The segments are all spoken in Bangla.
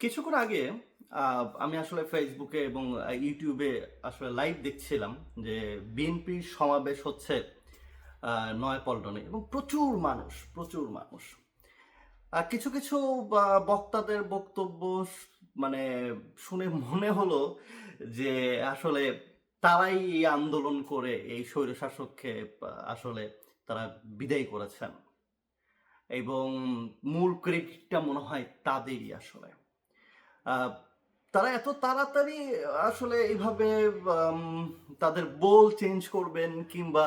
কিছুক্ষণ আগে আমি আসলে ফেসবুকে এবং ইউটিউবে আসলে লাইভ দেখছিলাম যে বিএনপির সমাবেশ হচ্ছে নয়াপল্টনে এবং প্রচুর মানুষ প্রচুর মানুষ। কিছু কিছু বক্তাদের বক্তব্য মানে শুনে মনে হলো যে আসলে তারাই এই আন্দোলন করে এই স্বৈরশাসককে আসলে তারা বিদায় করেছেন। এবং মূল ক্রেডিটটা মনে হয় তাদেরই আসলে। তারা এত তাড়াতাড়ি আসলে এইভাবে তাদের বোল চেঞ্জ করবেন কিংবা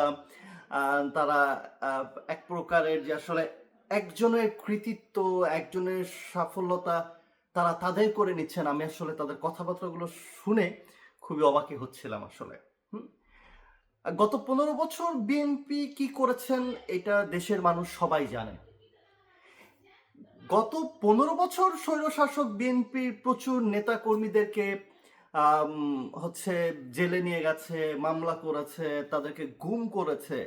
তারা এক প্রকারের যে আসলে একজনের কৃতিত্ব, একজনের সাফল্যতা তারা তাদের করে নিচ্ছেন। আমি আসলে তাদের কথাবার্তাগুলো শুনে খুবই অবাকি হচ্ছিলাম আসলে। গত পনেরো বছর বিএনপি কি করেছেন, এটা দেশের মানুষ সবাই জানে। গত পনেরো বছর স্বৈরশাসক বিএনপির প্রচুর নেতা কর্মীদেরকে হচ্ছে জেলে নিয়ে গেছে, মামলা করেছে, তাদেরকে গুম করেছে।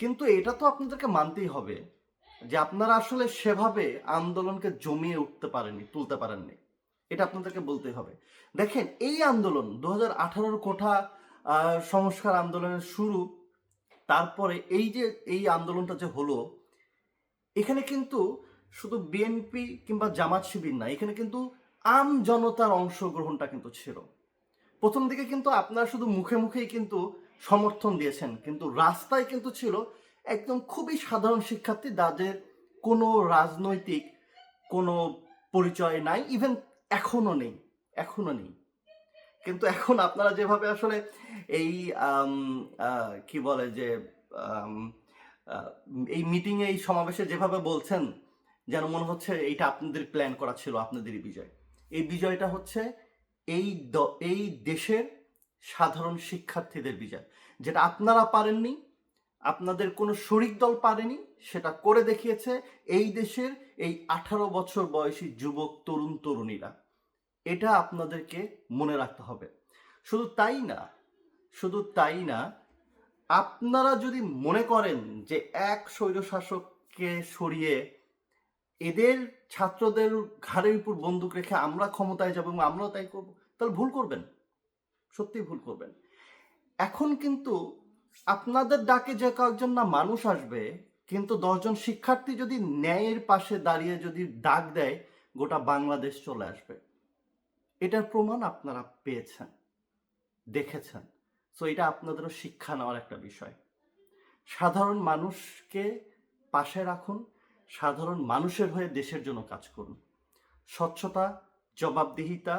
কিন্তু এটা তো আপনাদেরকে মানতেই হবে যে আপনারা আসলে সেভাবে আন্দোলনকে জমিয়ে উঠতে পারেননি, তুলতে পারেননি। এটা আপনাদেরকে বলতেই হবে। দেখেন, এই আন্দোলন দু হাজার কোঠা সংস্কার আন্দোলনের শুরু, তারপরে এই যে, এই আন্দোলনটা যে হলো, এখানে কিন্তু শুধু বিএনপি কিংবা জামাত শিবির না, এখানে কিন্তু আম জনতার অংশগ্রহণটা কিন্তু ছিল। প্রথম দিকে কিন্তু আপনারা শুধু মুখে মুখেই কিন্তু সমর্থন দিয়েছেন, কিন্তু রাস্তায় কিন্তু ছিল একদম খুবই সাধারণ শিক্ষার্থী যাদের কোনো রাজনৈতিক কোনো পরিচয় নাই ইভেন এখনও নেই এখনও নেই। কিন্তু এখন আপনারা যেভাবে আসলে এই কি বলে যে এই মিটিংয়ে এই সমাবেশে যেভাবে বলছেন যেন মনে হচ্ছে এইটা আপনাদের প্ল্যান করা ছিল, আপনাদেরই বিজয়। এই বিজয়টা হচ্ছে এই এই দেশের সাধারণ শিক্ষার্থীদের বিজয়। যেটা আপনারা পারেননি, আপনাদের কোনো শরিক দল পারেনি, সেটা করে দেখিয়েছে এই দেশের এই আঠারো বছর বয়সী যুবক, তরুণ, তরুণীরা। এটা আপনাদেরকে মনে রাখতে হবে। শুধু তাই না, শুধু তাই না, আপনারা যদি মনে করেন যে এক স্বৈরশাসককে সরিয়ে এদের ছাত্রদের ঘাড়ের উপর বন্দুক রেখে আমরা ক্ষমতায় যাব এবং আমরাও তাই করব, তাহলে ভুল করবেন। সত্যি ভুল করবেন। এখন কিন্তু আপনাদের ডাকে যে কয়েকজন না মানুষ আসবে, কিন্তু দশজন শিক্ষার্থী যদি ন্যায়ের পাশে দাঁড়িয়ে যদি ডাক দেয়, গোটা বাংলাদেশ চলে আসবে। এটার প্রমাণ আপনারা পেয়েছেন, দেখেছেন। সো এটা আপনাদেরও শিক্ষা নেওয়ার একটা বিষয়। সাধারণ মানুষকে পাশে রাখুন সাধারণ মানুষের হয়ে দেশের জন্য কাজ করুন। স্বচ্ছতা, জবাবদিহিতা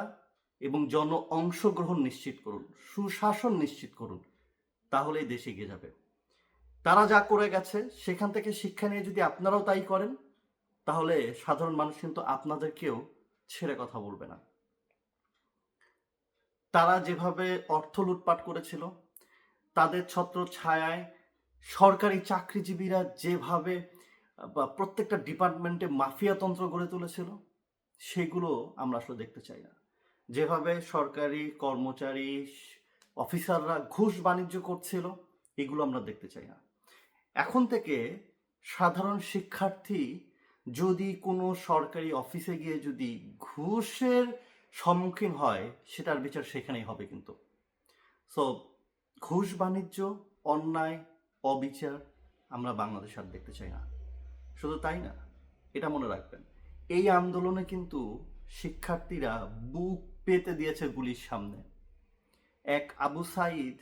এবং জন অংশগ্রহণ নিশ্চিত করুন, সুশাসন নিশ্চিত করুন, তাহলেই দেশ এগিয়ে যাবে। তারা যা করে গেছে, সেখান থেকে শিক্ষা নিয়ে যদি আপনারাও তাই করেন, তাহলে সাধারণ মানুষ কিন্তু আপনাদেরকেও ছেড়ে কথা বলবে না। তারা যেভাবে অর্থ লুটপাট করেছিল, তাদের ছত্র ছায়ায় সরকারি চাকরিজীবীরা যেভাবে বা প্রত্যেকটা ডিপার্টমেন্টে মাফিয়াতন্ত্র গড়ে তুলেছিল, সেগুলো আমরা আসলে দেখতে চাই না। যেভাবে সরকারি কর্মচারী, অফিসাররা ঘুষ বাণিজ্য করছিল, এগুলো আমরা দেখতে চাই না। এখন থেকে সাধারণ শিক্ষার্থী যদি কোনো সরকারি অফিসে গিয়ে যদি ঘুষের সম্মুখীন হয়, সেটার বিচার সেখানেই হবে কিন্তু। সো ঘুষ বাণিজ্য, অন্যায়, অবিচার আমরা বাংলাদেশ আর দেখতে চাই না। শুধু তাই না, এটা মনে রাখবেন, এই আন্দোলনে কিন্তু শিক্ষার্থীরা বুক পেতে দিয়েছে গুলির সামনে। এক আবু সাইদ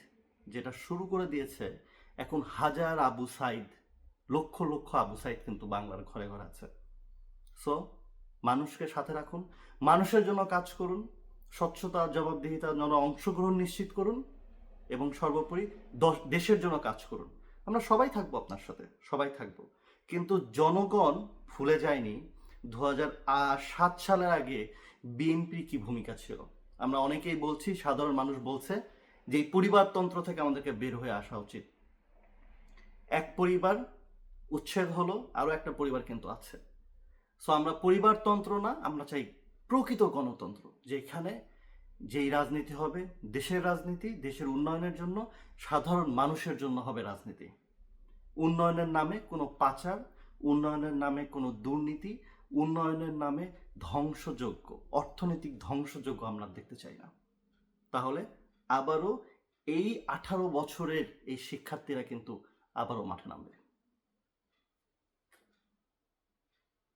যেটা শুরু করে দিয়েছে, এখন হাজার আবু সাইদ, লক্ষ লক্ষ আবু সাইদ কিন্তু বাংলার ঘরে ঘরে আছে। সো মানুষকে সাথে রাখুন, মানুষের জন্য কাজ করুন, স্বচ্ছতা জবাবদিহিতার জন্য অংশগ্রহণ নিশ্চিত করুন, এবং সর্বোপরি দশ- দেশের জন্য কাজ করুন। আমরা সবাই থাকব আপনার সাথে, সবাই থাকব। কিন্তু জনগণ ভুলে যায়নি দু সাত সালের আগে বিএনপির কি ভূমিকা ছিল? আমরা অনেকেই বলছি, সাধারণ মানুষ বলছে যে এই পরিবারতন্ত্র থেকে আমাদেরকে বের হয়ে আসা উচিত। এক পরিবার উচ্ছেদ হলো, আরও একটা পরিবার কিন্তু আছে। সো আমরা পরিবারতন্ত্র না, আমরা চাই প্রকৃত গণতন্ত্র, যেখানে যেই রাজনীতি হবে, দেশের রাজনীতি, দেশের উন্নয়নের জন্য সাধারণ মানুষের জন্য হবে রাজনীতি। উন্নয়নের নামে কোনো পাচার, উন্নয়নের নামে কোনো দুর্নীতি, উন্নয়নের নামে ধ্বংসযোগ্য, অর্থনৈতিক ধ্বংসযোগ্য আমরা দেখতে চাই না। তাহলে আবারও এই আঠারো বছরের এই শিক্ষার্থীরা কিন্তু আবারও মাঠে নামবে।